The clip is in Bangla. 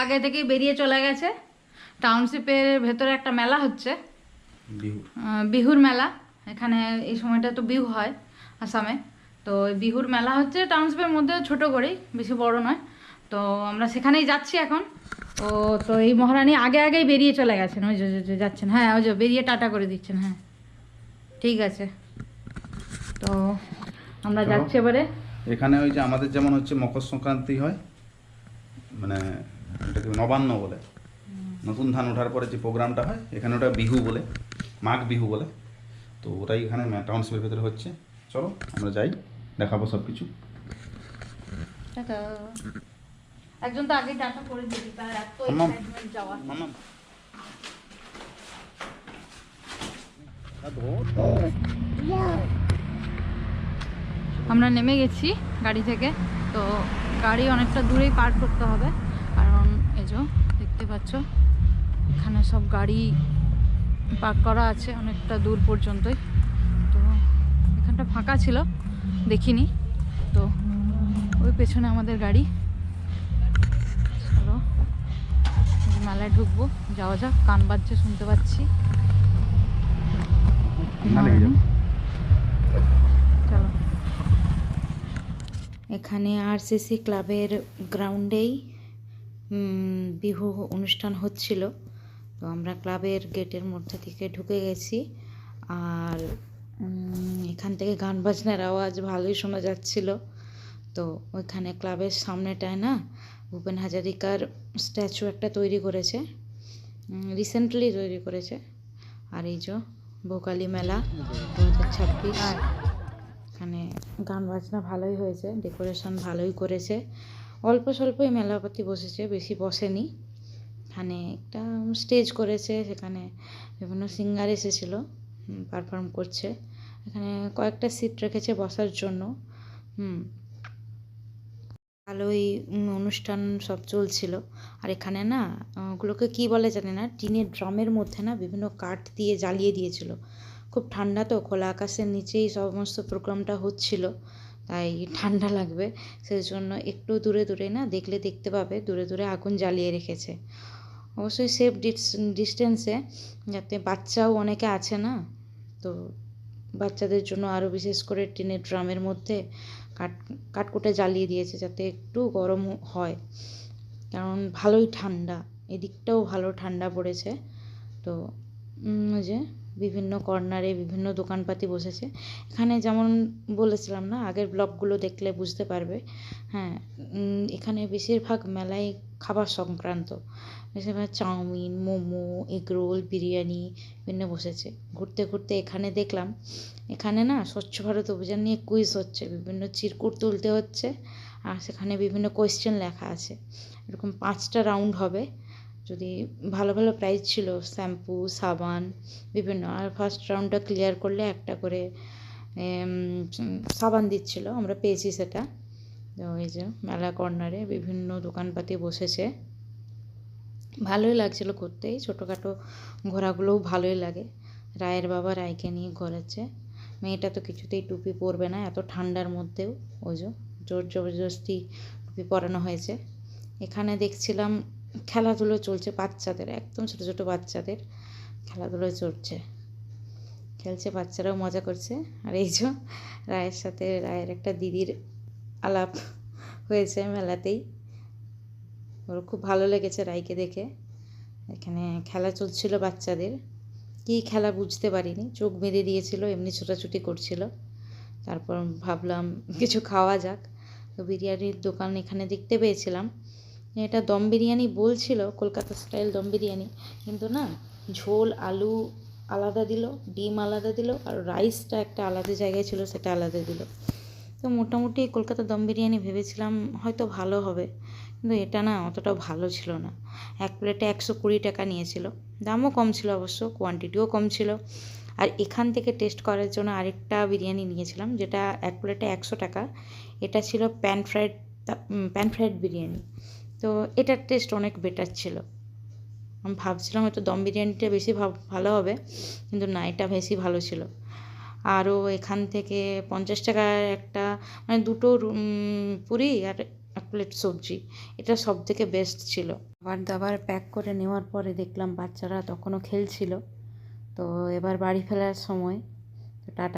আগে থেকেই বেরিয়ে চলে গেছে। টাউনশিপের ভেতরে একটা মেলা হচ্ছে। বিহুর মেলা। এখানে এই সময়টা তো বিহু হয় আসামে। তো বিহুর মেলা হচ্ছে টাউনশিপের মধ্যে ছোট করেই বেশি বড় নয়। তো আমরা সেখানেই যাচ্ছি এখন। ও তো এই মহারানী আগে আগেই বেরিয়ে চলে গেছেন। ওই যে যাচ্ছেন। হ্যাঁ ওই যে বেরিয়ে টাটা করে দিচ্ছেন। হ্যাঁ ঠিক আছে। তো আমরা যাচ্ছি এবারে। এখানে ওই যে আমাদের যেমন হচ্ছে মকর সংক্রান্তি হয় মানে এটাকে নবান্ন বলে। নতুন ধান ওঠার পরে যে প্রোগ্রামটা হয় এখানে ওটা বিহু বলে মাঘ বিহু বলে। তো ওটাই এখানে টাউনশিপের ভেতরে হচ্ছে। চলো আমরা যাই দেখাবো সব কিছু একজন তো আগে টাটা করে দিবি তার এত আম্মা। যাওয়া মামা আমরা নেমে গেছি গাড়ি থেকে তো গাড়ি অনেকটা দূরেই পার্ক করতে হবে। কারণ এই যে দেখতে পাচ্ছ, এখানে সব গাড়ি পার্ক করা আছে অনেকটা দূর পর্যন্তই। তো এখানটা ফাঁকা ছিল, দেখিনি। তো ওই পেছনে আমাদের গাড়ি। চলো মেলায় ঢুকবো, যাওয়া যাক কান বাজছে, শুনতে পাচ্ছি না লেগে যাবে চলো এখানে আরসিসি ক্লাবের গ্রাউন্ডেই বিহু অনুষ্ঠান হচ্ছিল। তো আমরা ক্লাবের গেটের মধ্যে থেকে ঢুকে গেছি। আর এখান থেকে গান বাজনার আওয়াজ ভালোই শোনা যাচ্ছিল। তো ওইখানে ক্লাবের সামনেটায় না, ভূপেন হাজারিকার স্ট্যাচু একটা তৈরি করেছে। রিসেন্টলি তৈরি করেছে। আর এই যে ভোকালি মেলা, দু হাজার ছাব্বিশ। এখানে গান বাজনা ভালোই হয়েছে ডেকোরেশন ভালোই করেছে। অল্প স্বল্পই মেলাপাতি বসেছে, বেশি বসেনি। এখানে একটা স্টেজ করেছে, সেখানে বিভিন্ন সিঙ্গার এসেছিল পারফর্ম করছে। এখানে কয়েকটা সিট রেখেছে বসার জন্য, হুম। ভালোই অনুষ্ঠান সব চলছিল। আর এখানে না ওগুলোকে কি বলে জানি না, টিনের ড্রামের মধ্যে না বিভিন্ন কাঠ দিয়ে জ্বালিয়ে দিয়েছিল। খুব ঠান্ডা তো, খোলা আকাশের নিচেই সমস্ত প্রোগ্রামটা হচ্ছিল, তাই ঠান্ডা লাগবে। সেই জন্য একটু দূরে দূরে না, দেখলে দেখতে পাবে, দূরে দূরে আগুন জ্বালিয়ে রেখেছে। অবশ্যই সেফ ডিস্টেন্সে যাতে বাচ্চাও অনেকে আছে না, তো বাচ্চাদের জন্য আরও বিশেষ করে টিনের ড্রামের মধ্যে কাঠ কাঠকুটে জ্বালিয়ে দিয়েছে, যাতে একটু গরম হয়। কারণ ভালোই ঠান্ডা, এদিকটাও ভালো ঠান্ডা পড়েছে, তো যে বিভিন্ন কর্নারে বিভিন্ন দোকানপাতি বসেছে। এখানে যেমন বলেছিলাম না, আগের ব্লগগুলো দেখলে বুঝতে পারবে। হ্যাঁ এখানে বেশিরভাগ মেলায় খাবার সংক্রান্ত। বেশিরভাগ চাউমিন, মোমো এগরোল বিরিয়ানি বিভিন্ন বসেছে। ঘুরতে ঘুরতে এখানে দেখলাম, এখানে না স্বচ্ছ ভারত অভিযান নিয়ে কুইজ হচ্ছে। বিভিন্ন চিরকুট তুলতে হচ্ছে। আর সেখানে বিভিন্ন কোয়েশ্চেন লেখা আছে। এরকম পাঁচটা রাউন্ড হবে। যদি ভালো ভালো প্রাইজ ছিল শ্যাম্পু সাবান, বিভিন্ন, আর ফার্স্ট রাউন্ডটা ক্লিয়ার করলে একটা করে সাবান দিচ্ছিল, আমরা পেয়েছি সেটা। তো এই যে মেলা কর্নারে বিভিন্ন দোকানপাতি বসেছে। ভালোই লাগছিল ঘুরতে এই ছোটোখাটো ঘোরাগুলোও ভালোই লাগে। রায়ের বাবা রায়কে নিয়ে ঘোরাচ্ছে। মেয়েটা তো কিছুতেই টুপি পরবে না, এত ঠান্ডার মধ্যেও, ওই যে জোর জবরদস্তি টুপি পরানো হয়েছে। এখানে দেখছিলাম খেলাধুলো চলছে বাচ্চাদের, একদম ছোটো ছোটো বাচ্চাদের খেলাধুলো চলছে। খেলছে, বাচ্চারাও মজা করছে। আর এই যে রায়ের সাথে রায়ের একটা দিদির আলাপ হয়েছে মেলাতেই। ওর খুব ভালো লেগেছে রায়কে দেখে। এখানে খেলা চলছিল বাচ্চাদের। কী খেলা বুঝতে পারিনি। চোখ বেঁধে দিয়েছিল, এমনি ছোটাছুটি করছিল। তারপর ভাবলাম কিছু খাওয়া যাক। তো বিরিয়ানির দোকান এখানে দেখতে পেয়েছিলাম। এটা দম বিরিয়ানি বলছিল, কলকাতা স্টাইল দম বিরিয়ানি। কিন্তু না, ঝোল, আলু আলাদা দিল, ডিম আলাদা দিল, আর রাইসটা একটা আলাদা জায়গায় ছিল, সেটা আলাদা দিল। তো মোটামুটি কলকাতা দম বিরিয়ানি ভেবেছিলাম হয়তো ভালো হবে, কিন্তু এটা না অতটাও ভালো ছিল না। এক প্লেটে একশো কুড়ি টাকা নিয়েছিল। দামও কম ছিল অবশ্য কোয়ান্টিটিও কম ছিল। আর এখান থেকে টেস্ট করার জন্য আরেকটা বিরিয়ানি নিয়েছিলাম, যেটা এক প্লেটে একশো টাকা। এটা ছিল pan fried pan fried biryani. তো এটার টেস্ট অনেক বেটার ছিল। আমি ভাবছিলাম হয়তো দম বিরিয়ানিটা বেশি ভালো হবে, কিন্তু না, এটা বেশি ভালো ছিল। আরও এখান থেকে পঞ্চাশ টাকার একটা মানে দুটো পুরি আর এক প্লেট সবজি, এটা সব থেকে বেস্ট ছিল। খাবার দাবার প্যাক করে নেওয়ার পরে দেখলাম বাচ্চারা তখনও খেলছিল। তো এবার বাড়ি ফেরার সময়, তো টাটা